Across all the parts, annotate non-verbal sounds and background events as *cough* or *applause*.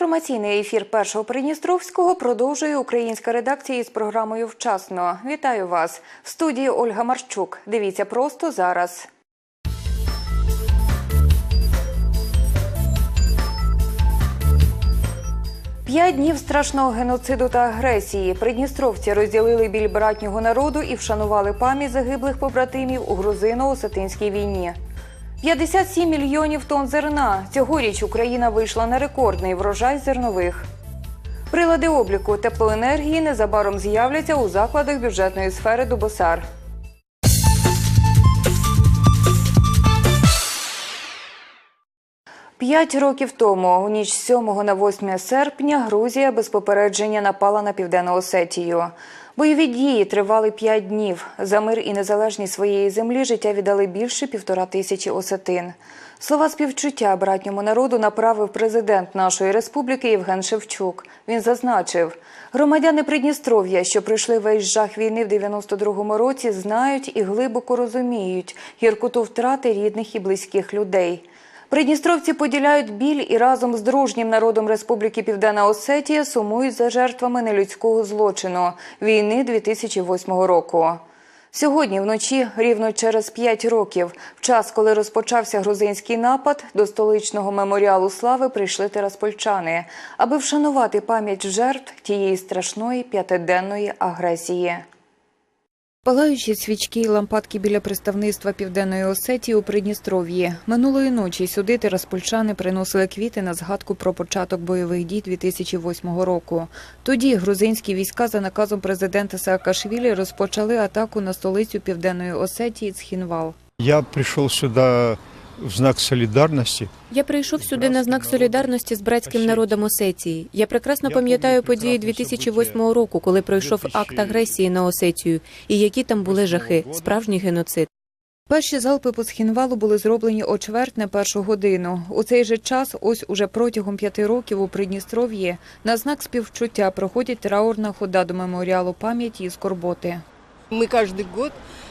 Інформаційний ефір першого Придністровського продовжує українська редакція із програмою Вчасно. Вітаю вас в студії Ольга Марчук. Дивіться просто зараз. П'ять днів страшного геноциду та агресії. Придністровці розділили біль братнього народу і вшанували пам'ять загиблих побратимів у грузино-осетинській війні. 57 мільйонів тонн зерна. Цьогоріч Україна вийшла на рекордний врожай зернових. Прилади обліку теплоенергії незабаром з'являться у закладах бюджетної сфери Дубосар. П'ять років тому, у ніч з 7 на 8 серпня, Грузія без попередження напала на південну Осетію. Бойові дії тривали п'ять днів. За мир і незалежність своєї землі життя віддали більше півтора тисячі осетин. Слова співчуття братньому народу направив президент нашої республіки Євген Шевчук. Він зазначив, громадяни Придністров'я, що пройшли весь жах війни в 92-му році, знають і глибоко розуміють гіркоту втрати рідних і близьких людей. Придністровці поділяють біль і разом з дружнім народом Республіки Південна Осетія сумують за жертвами нелюдського злочину війни 2008 року. Сьогодні вночі, рівно через п'ять років, в час, коли розпочався грузинський напад, до столичного меморіалу слави прийшли тераспольчани, аби вшанувати пам'ять жертв тієї страшної п'ятиденної агресії. Палаючі свічки і лампадки біля представництва Південної Осетії у Придністров'ї. Минулої ночі сюди тераспольчани приносили квіти на згадку про початок бойових дій 2008 року. Тоді грузинські війська за наказом президента Саакашвілі розпочали атаку на столицю Південної Осетії Цхінвал. Я прийшов сюда в знак солидарности. Я прийшов сюди на знак солідарності з братським народом Осетії. Я прекрасно пам'ятаю події 2008 року, коли пройшов акт агресії на Осетію, і які там були жахи, справжній геноцид. Перші залпи по Схінвалу були зроблені о чверть на першу годину. У цей же час, ось уже протягом п'яти років у Придністров'ї, на знак співчуття проходить траурна хода до меморіалу пам'яті і скорботи. Мы каждый год э, вот, э,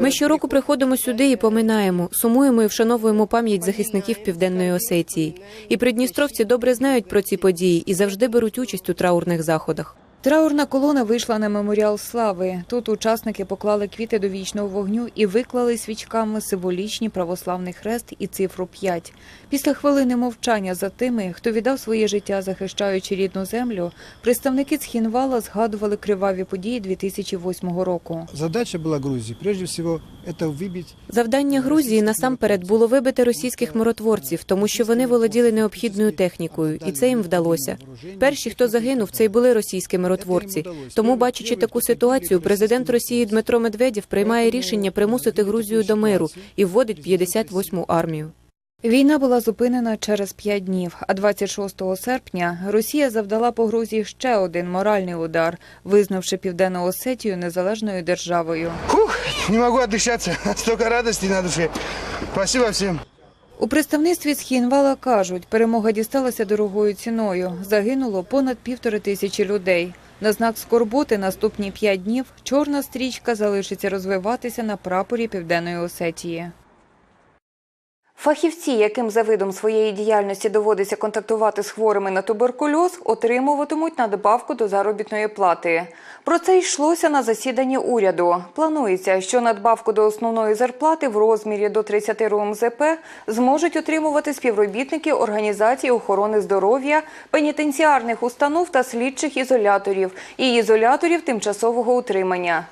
ми щороку приходимо сюди і поминаємо, сумуємо і вшановуємо пам'ять захисників Південної Осетії. І придністровці добре знають про ці події і завжди беруть участь у траурних заходах. Траурна колона вийшла на меморіал слави. Тут учасники поклали квіти до вічного вогню і виклали свічками символічні православний хрест і цифру 5. Після хвилини мовчання за тими, хто віддав своє життя, захищаючи рідну землю, представники Цхінвала згадували криваві події 2008 року. Задача была Грузии, прежде всего, это выбить Завдання Грузії насамперед було вибити російських миротворців, тому що вони володіли необхідною технікою, і це їм вдалося. Перші, хто загинув, це й були російські миротворці. Тому, бачачи таку ситуацію, президент Росії Дмитро Медведєв приймає рішення примусити Грузію до миру і вводить 58-му армію. Війна була зупинена через п'ять днів, а 26 серпня Росія завдала по Грузії ще один моральний удар, визнавши Південну Осетію незалежною державою. Фух, не могу отдышаться. *laughs* Столько радости на душе. Спасибо всем. У представництві Схінвала кажуть, перемога дісталася дорогою ціною. Загинуло понад півтори тисячі людей. На знак скорботи наступні п'ять днів чорна стрічка залишиться розвиватися на прапорі Південної Осетії. Фахівці, яким за видом своєї діяльності доводиться контактувати з хворими на туберкульоз, отримуватимуть надбавку до заробітної плати. Про це йшлося на засіданні уряду. Планується, що надбавку до основної зарплати в розмірі до 30 РУМЗП зможуть отримувати співробітники організацій охорони здоров'я, пенітенціарних установ та слідчих ізоляторів і ізоляторів тимчасового утримання.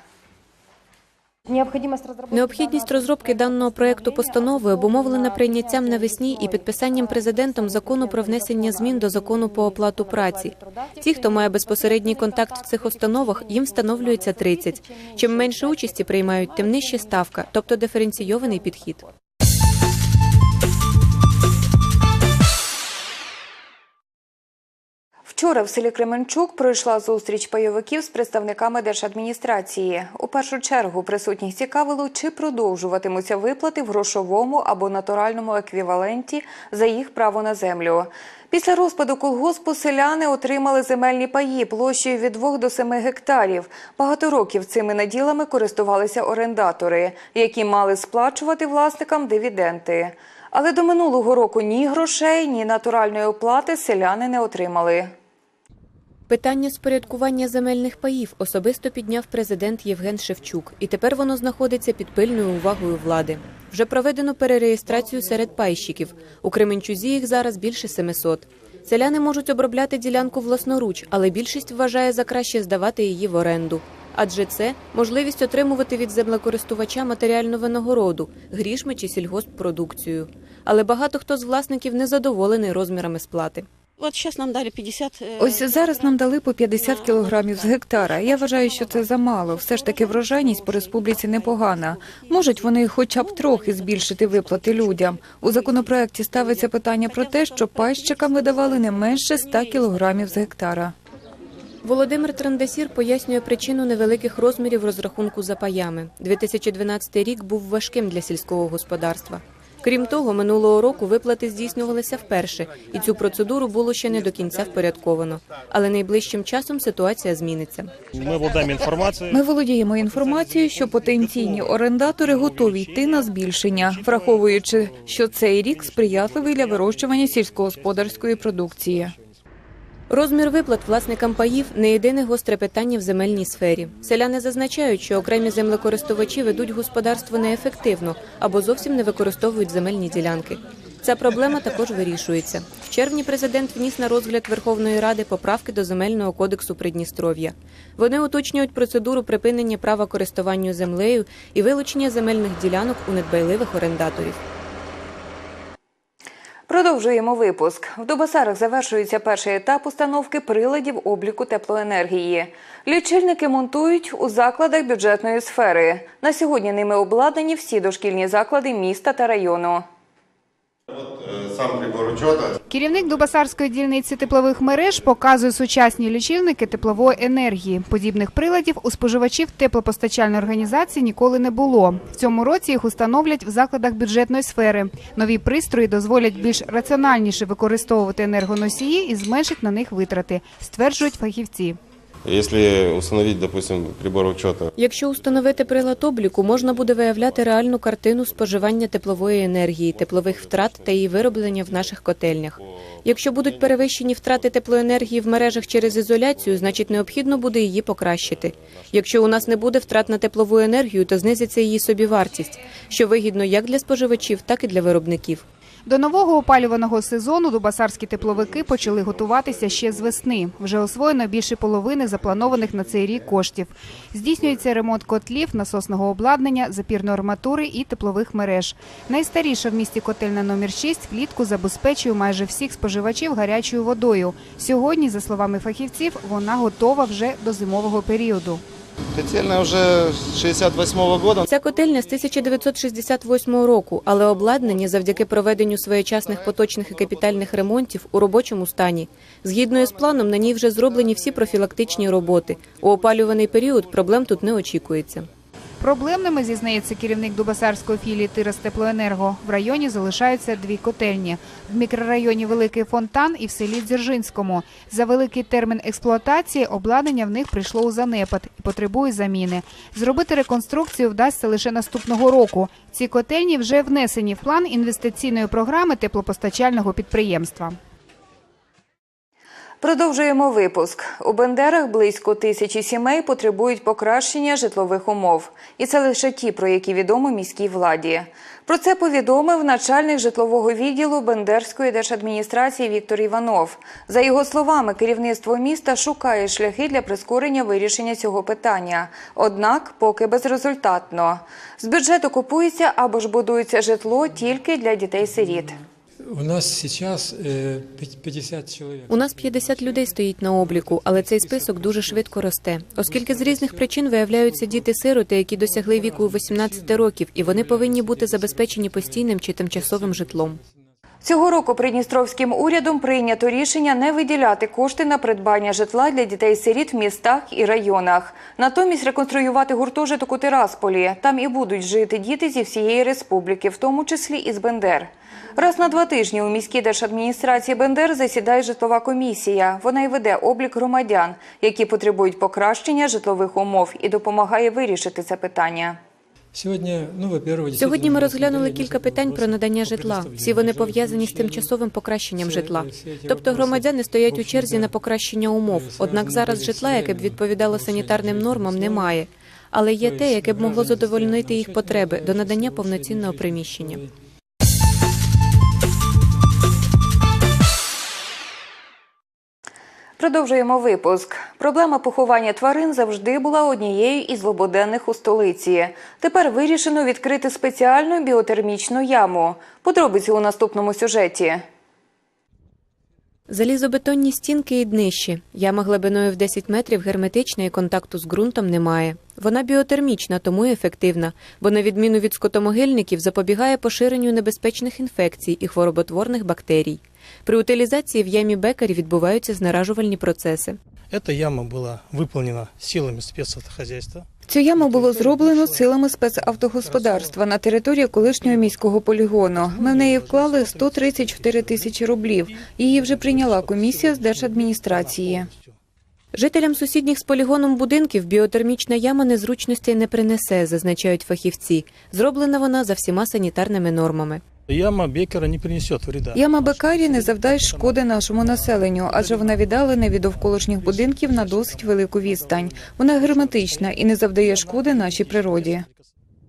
Необхідність розробки даного проекту постанови обумовлена прийняттям навесні і підписанням президентом закону про внесення змін до закону по оплату праці. Ті, хто має безпосередній контакт в цих установах, їм встановлюється 30. Чим менше участі приймають, тим нижча ставка, тобто диференційований підхід. Вчора в селі Кременчук пройшла зустріч пайовиків з представниками держадміністрації. У першу чергу присутніх цікавило, чи продовжуватимуться виплати в грошовому або натуральному еквіваленті за їх право на землю. Після розпаду колгоспу селяни отримали земельні паї площею від 2 до 7 гектарів. Багато років цими наділами користувалися орендатори, які мали сплачувати власникам дивіденти. Але до минулого року ні грошей, ні натуральної оплати селяни не отримали. Питання спорядкування земельних паїв особисто підняв президент Євген Шевчук, і тепер воно знаходиться під пильною увагою влади. Вже проведено перереєстрацію серед пайщиків. У Кременчузі їх зараз більше 700. Селяни можуть обробляти ділянку власноруч, але більшість вважає за краще здавати її в оренду. Адже це можливість отримувати від землекористувача матеріальну винагороду, грішми чи сільгосппродукцію. Але багато хто з власників не задоволений розмірами сплати. От зараз нам дали 50... е, Ось зараз нам дали по 50 кілограмів з гектара. Я вважаю, що це замало. Все ж таки врожайність по республіці непогана. Можуть вони хоча б трохи збільшити виплати людям. У законопроекті ставиться питання про те, що пайщикам видавали не менше 100 кілограмів з гектара. Володимир Трандесір пояснює причину невеликих розмірів розрахунку за паями. 2012 рік був важким для сільського господарства. Крім того, минулого року виплати здійснювалися вперше, і цю процедуру було ще не до кінця впорядковано. Але найближчим часом ситуація зміниться. Ми володаємо інформацію. Ми володіємо інформацією, що потенційні орендатори готові йти на збільшення, враховуючи, що цей рік сприятливий для вирощування сільськогосподарської продукції. Розмір виплат власникам паїв не єдине гостре питання в земельній сфері. Селяни зазначають, що окремі землекористувачі ведуть господарство неефективно або зовсім не використовують земельні ділянки. Ця проблема також вирішується. В червні президент вніс на розгляд Верховної Ради поправки до земельного кодексу Придністров'я. Вони уточнюють процедуру припинення права користуванню землею і вилучення земельних ділянок у недбайливих орендаторів. Продовжуємо випуск. В Дубасарах завершується перший етап установки приладів обліку теплоенергії. Лічильники монтують у закладах бюджетної сфери. На сьогодні ними обладнані всі дошкільні заклади міста та району. Сам прибор учета. Керівник Дубасарської дільниці теплових мереж показує сучасні лічильники теплової енергії. Подібних приладів у споживачів теплопостачальної організації ніколи не було. В цьому році їх установлять в закладах бюджетної сфери. Нові пристрої дозволять більш раціональніше використовувати енергоносії і зменшить на них витрати, стверджують фахівці. Если установить, допустим, прибор учета Якщо установити прилад обліку, можна буде виявляти реальну картину споживання теплової енергії, теплових втрат та її вироблення в наших котельнях. Якщо будуть перевищені втрати теплоенергії в мережах через ізоляцію, значить необхідно буде її покращити. Якщо у нас не буде втрат на теплову енергію, то знизиться її собівартість, що вигідно як для споживачів, так і для виробників. До нового опалюваного сезону дубасарські тепловики почали готуватися ще з весни. Вже освоєно більше половини запланованих на цей рік коштів. Здійснюється ремонт котлів, насосного обладнання, запірної арматури і теплових мереж. Найстаріша в місті котельна номер 6 влітку забезпечує майже всіх споживачів гарячою водою. Сьогодні, за словами фахівців, вона готова вже до зимового періоду. Котельная уже с 68 года. Ця котельня з 1968 року, але обладнані завдяки проведенню своєчасних поточних і капітальних ремонтів у робочому стані. Згідно із планом, на ній вже зроблені всі профілактичні роботи. У опалюваний період проблем тут не очікується. Проблемними, зізнається керівник Дубасарської філії Тирас Теплоенерго, в районі залишаються дві котельні. В мікрорайоні Великий Фонтан і в селі Дзержинському. За великий термін експлуатації обладнання в них прийшло у занепад і потребує заміни. Зробити реконструкцію вдасться лише наступного року. Ці котельні вже внесені в план інвестиційної програми теплопостачального підприємства. Продовжуємо випуск. У Бендерах близько тисячі сімей потребують покращення житлових умов. І це лише ті, про які відомо міській владі. Про це повідомив начальник житлового відділу Бендерської держадміністрації Віктор Іванов. За його словами, керівництво міста шукає шляхи для прискорення вирішення цього питання. Однак поки безрезультатно. З бюджету купується або ж будується житло тільки для дітей-сиріт. У нас сейчас э, 50 человек. У нас 50 людей стоїть на обліку, але цей список дуже швидко росте, оскільки з різних причин виявляються діти-сироти, які досягли віку 18 років, і вони повинні бути забезпечені постійним чи тимчасовим житлом. Цього року Придністровським урядом прийнято рішення не виділяти кошти на придбання житла для дітей-сиріт в містах і районах. Натомість реконструювати гуртожиток у Тирасполі. Там і будуть жити діти зі всієї республіки, в тому числі і з Бендер. Раз на два тижні у міській держадміністрації Бендер засідає житлова комісія. Вона й веде облік громадян, які потребують покращення житлових умов, і допомагає вирішити це питання. Сьогодні, ну, во-первых, Сьогодні ми розглянули кілька питань про надання житла. Всі вони пов'язані з тимчасовим покращенням житла. Тобто громадяни стоять у черзі на покращення умов. Однак зараз житла, яке б відповідало санітарним нормам, немає. Але є те, яке б могло задовольнити їх потреби до надання повноцінного приміщення. Продовжуємо випуск. Проблема поховання тварин завжди була однією із злободенних у столиці. Тепер вирішено відкрити спеціальну біотермічну яму. Подробиці у наступному сюжеті. Залізобетонні стінки і днищі. Яма глибиною в 10 метрів герметична і контакту з ґрунтом немає. Вона біотермічна, тому і ефективна, бо на відміну від скотомогильників запобігає поширенню небезпечних інфекцій і хвороботворних бактерій. При утилізації в ямі Бекарі відбуваються знаражувальні процеси. Эта яма была выполнена силами спецавтохозяйства. Цю яму було зроблено силами спецавтогосподарства на території колишнього міського полігону. Ми в неї вклали 134 тисячі рублів. Її вже прийняла комісія з держадміністрації. Жителям сусідніх з полігоном будинків біотермічна яма незручностей не принесе, зазначають фахівці. Зроблена вона за всіма санітарними нормами. Яма Бекера не принесет вреда. Яма Бекарі не завдасть шкоди нашому населенню, адже вона віддалена від довколишніх будинків на досить велику відстань. Вона герметична і не завдає шкоди нашій природі.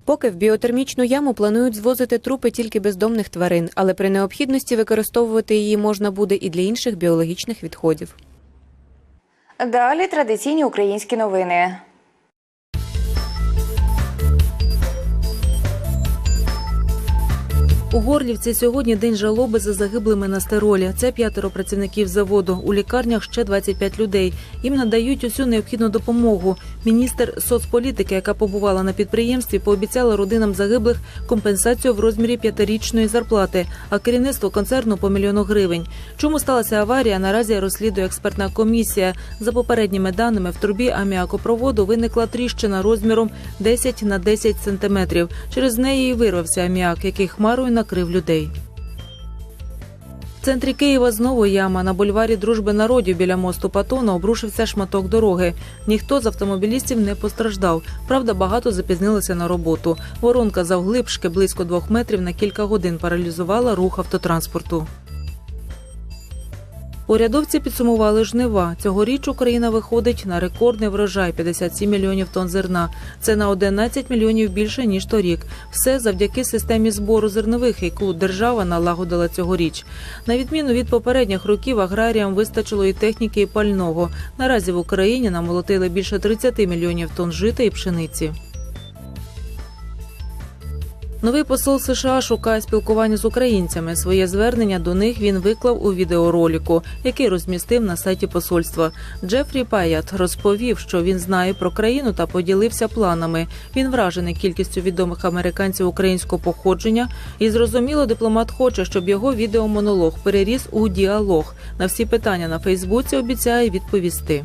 Поки в біотермічну яму планують звозити трупи тільки бездомних тварин, але при необхідності використовувати її можна буде і для інших біологічних відходів. Далі традиційні українські новини. У Горлівці сьогодні день жалоби за загиблими на стеролі. Це п'ятеро працівників заводу. У лікарнях ще 25 людей. Їм надають усю необхідну допомогу. Міністр соцполітики, яка побувала на підприємстві, пообіцяла родинам загиблих компенсацію в розмірі п'ятирічної зарплати, а керівництво концерну по мільйону гривень. Чому сталася аварія? Наразі розслідує експертна комісія. За попередніми даними, в трубі аміакопроводу виникла тріщина розміром 10 на 10 сантиметрів. Через неї і вирвався аміак, який хмарою накрив людей. В центрі Києва знову яма. На бульварі Дружби народів біля мосту Патона обрушився шматок дороги. Ніхто з автомобілістів не постраждав. Правда, багато запізнилися на роботу. Воронка завглибшки близько двох метрів на кілька годин паралізувала рух автотранспорту. Урядовці підсумували жнива. Цьогоріч Україна виходить на рекордний врожай 57 мільйонів тонн зерна. Це на 11 мільйонів більше ніж торік. Все завдяки системі збору зернових, яку держава налагодила цьогоріч. На відміну від попередніх років аграріям вистачило і техніки, і пального. Наразі в Україні намолотили більше 30 мільйонів тонн жита і пшениці. Новий посол США шукає спілкування з українцями. Своє звернення до них він виклав у відеоролику, який розмістив на сайті посольства. Джефрі Паят розповів, що він знає про країну та поділився планами. Він вражений кількістю відомих американців українського походження, і зрозуміло, дипломат хоче, щоб його відеомонолог переріс у діалог. На всі питання на Фейсбуці обіцяє відповісти.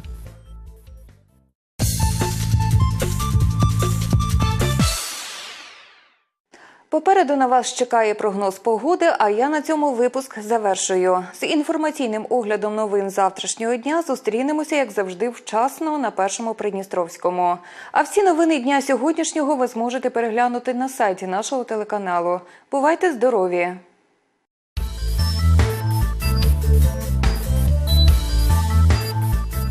Попереду на вас чекає прогноз погоди, а я на цьому випуск завершую. З інформаційним оглядом новин завтрашнього дня зустрінемося, як завжди, вчасно на першому Придністровському. А всі новини дня сьогоднішнього ви зможете переглянути на сайті нашого телеканалу. Бувайте здорові!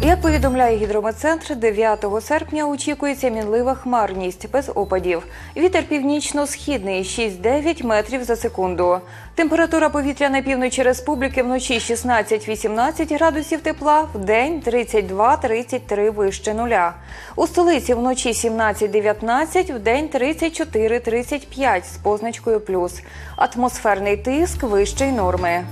Як повідомляє гідрометцентр, 9 серпня очікується мінлива хмарність без опадів. Вітер північно-східний 6-9 метрів за секунду. Температура повітря на півночі республіки вночі 16-18 градусів тепла, в день 32-33 вище нуля. У столиці вночі 17-19, в день 34-35 з позначкою плюс. Атмосферний тиск вищий норми.